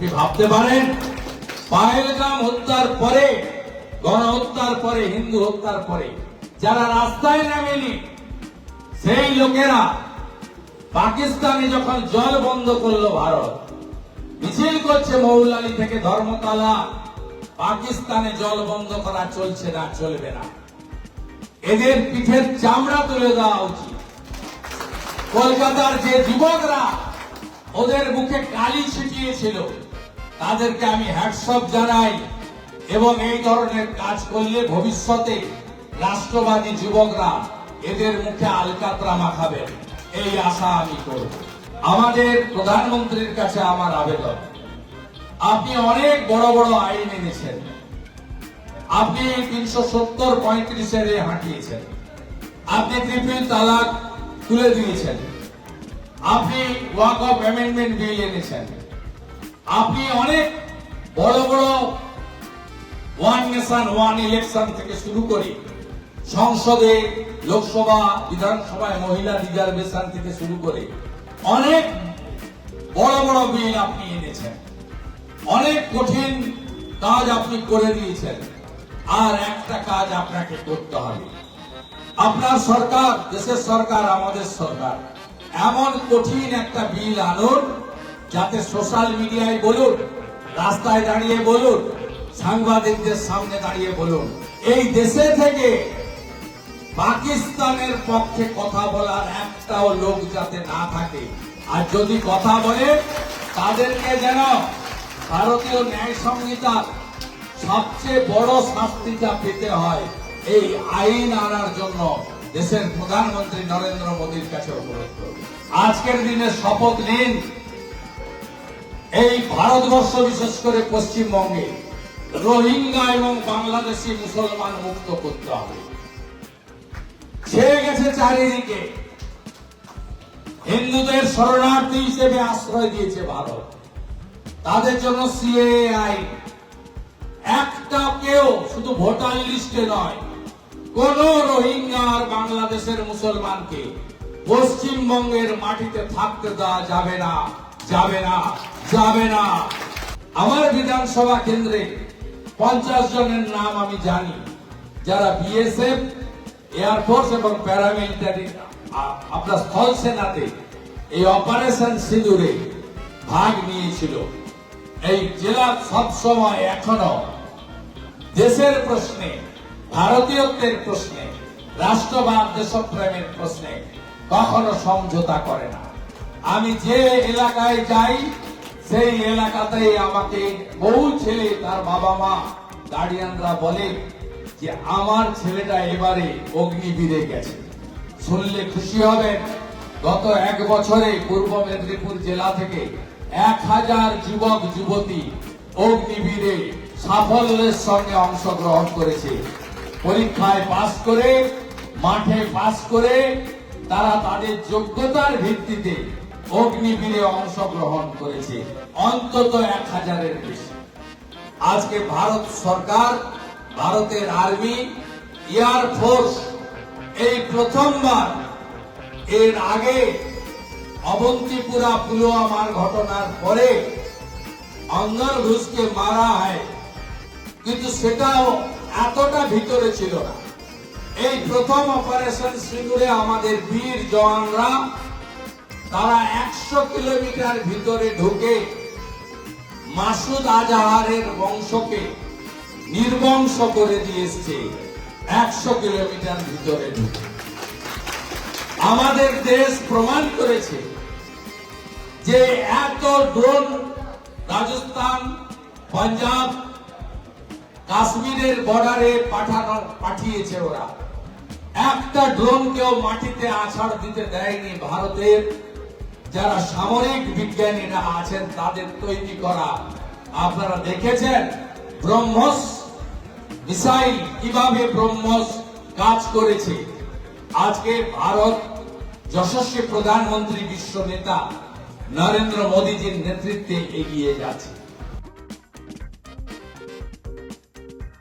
আপনি ভাবতে পারেন পাহেলগাম হত্যার পরে, গণহত্যার পরে, হিন্দু হত্যার পরে, যারা রাস্তায় নামেনি, সেই লোকেরা পাকিস্তানে যখন জল বন্ধ করল ভারত, মিছিল করছে মৌলালি থেকে ধর্মতলা, পাকিস্তানে জল বন্ধ করা চলছে না, চলবে না। এদের পিঠের চামড়া তুলে দেওয়া উচিত। কলকাতার যে যুবকরা, ওদের মুখে কালি ছিটিয়েছিল। তাদেরকে আমি হ্যাটসঅপ জানাই এবং এই ধরনের কাজ করলে ভবিষ্যতে রাষ্ট্রবাদী যুবকরা এদের মুখে আলকাতরা মাখাবেন। এই আশা আমি করব। আমাদের প্রধানমন্ত্রীর কাছে আমার আবেদন। আপনি অনেক বড় বড় আইন এনেছেন। আপনি তিনশো সত্তর পঁয়ত্রিশের হাঁটিয়েছেন আপনি ট্রিপল তালাক তুলে দিয়েছেন। আপনি ওয়াক অফ অ্যামেন্ডমেন্ট বিল এনেছেন। আপনি অনেক বড় বড় ওয়ান নেশন, ওয়ান ইলেকশন থেকে শুরু করে সংসদে, লোকসভা, বিধানসভায় মহিলা রিজার্ভেশন থেকে শুরু করে অনেক বড় বড় বিল আপনি এনেছেন। অনেক কঠিন কাজ আপনি করে দিয়েছেন। আর একটা কাজ আপনাকে করতে হবে। আপনার সরকার, দেশের সরকার, আমাদের সরকার, এমন কঠিন একটা বিল আনুন যাতে সোশ্যাল মিডিয়ায় বলুন, রাস্তায় দাঁড়িয়ে বলুন, সাংবাদিকদের সামনে দাঁড়িয়ে বলুন। এই দেশে থেকে পাকিস্তানের পক্ষে কথা বলার একটাও লোক যাতে না থাকে। আর যদি কথা বলে, তাদেরকে যেন ভারতীয় ন্যায় সংহিতার সবচেয়ে বড় শাস্তিটা পেতে হয়, এই আইন আনার জন্য দেশের প্রধানমন্ত্রী নরেন্দ্র মোদীর কাছে অনুরোধ করব। আজকের দিনে শপথ নিন। এই ভারতবর্ষ বিশেষ করে পশ্চিমবঙ্গে রোহিঙ্গা এবং বাংলাদেশি মুসলমান মুক্ত করতে হবে। ছেয়ে গেছে চারিদিকে। হিন্দুদের শরণার্থী হিসেবে আশ্রয় দিয়েছে ভারত। তাদের জন্য সিএ আইন একটা কেউ শুধু ভোটার লিস্টে নয়, কোন রোহিঙ্গা আর বাংলাদেশের মুসলমানকে পশ্চিমবঙ্গের মাটিতে থাকতে দেওয়া যাবে না। যাবে না যাবে না। আমার বিধানসভা কেন্দ্রে পঞ্চাশ জনের নাম আমি জানি, যারা বিএসএফ এয়ারফোর্স এবং প্যারামিলিটারি আপনার স্থল সেনাতে এই অপারেশন সিঁদুরে ভাগ নিয়েছিল। এই জেলা সবসময় এখনও দেশের প্রশ্নে ভারতীয়ত্বের প্রশ্নে, রাষ্ট্রবাদ দেশপ্রেমের প্রশ্নে কখনো সমঝোতা করে না। আমি যে এলাকায় যাই, সেই এলাকাতেই আমাকে বহু ছেলে তার বাবা মা গার্ডিয়ানরা বলে যে আমার ছেলেটা এবারে অগ্নিবীরে গেছে। শুনলে খুশি হবেন, গত এক বছরে পূর্ব মেদিনীপুর জেলা থেকে এক হাজার যুবক, যুবতী অগ্নিবীরে সাফল্যের সঙ্গে অংশগ্রহণ করেছে। পরীক্ষায় পাশ করে, মাঠে পাশ করে তারা তাদের যোগ্যতার ভিত্তিতে অগ্নিবীরে অংশগ্রহণ করেছে, অন্তত এক হাজারের বেশি। আজকে ভারত সরকার, ভারতের আর্মি এয়ার ফোর্স এই প্রথমবার, এর আগে অবন্তিপুরা পুলওয়ামার ঘটনার পরে অন্দর ঘুষকে মারা হয়। কিন্তু সেটাও এতটা ভিতরে ছিল না। এই প্রথম অপারেশন সিঁদুরে আমাদের বীর জওয়ানরা তারা একশো কিলোমিটার ভিতরে ঢুকে মাসুদ আজাহারের বংশকে নির্বংশ করে দিয়ে এসছে। একশো কিলোমিটার ভিতরে ঢুকে। আমাদের দেশ প্রমাণ করেছে যে এত ড্রোন রাজস্থান, পাঞ্জাব, কাশ্মীরের বর্ডারে পাঠানো, পাঠিয়েছে ওরা। একটা ড্রোন কেউ মাটিতে আছাড় দিতে দেয়নি ভারতের। যারা সামরিক বিজ্ঞানীরা আছেন, তাদের তৈরি করা। আপনারা দেখেছেন, ব্রহ্মস মিসাইল কীভাবে ব্রহ্মস কাজ করেছে? আজকে ভারত যশস্বী প্রধানমন্ত্রী বিশ্ব নেতা নরেন্দ্র মোদীজির নেতৃত্বে এগিয়ে যাচ্ছে।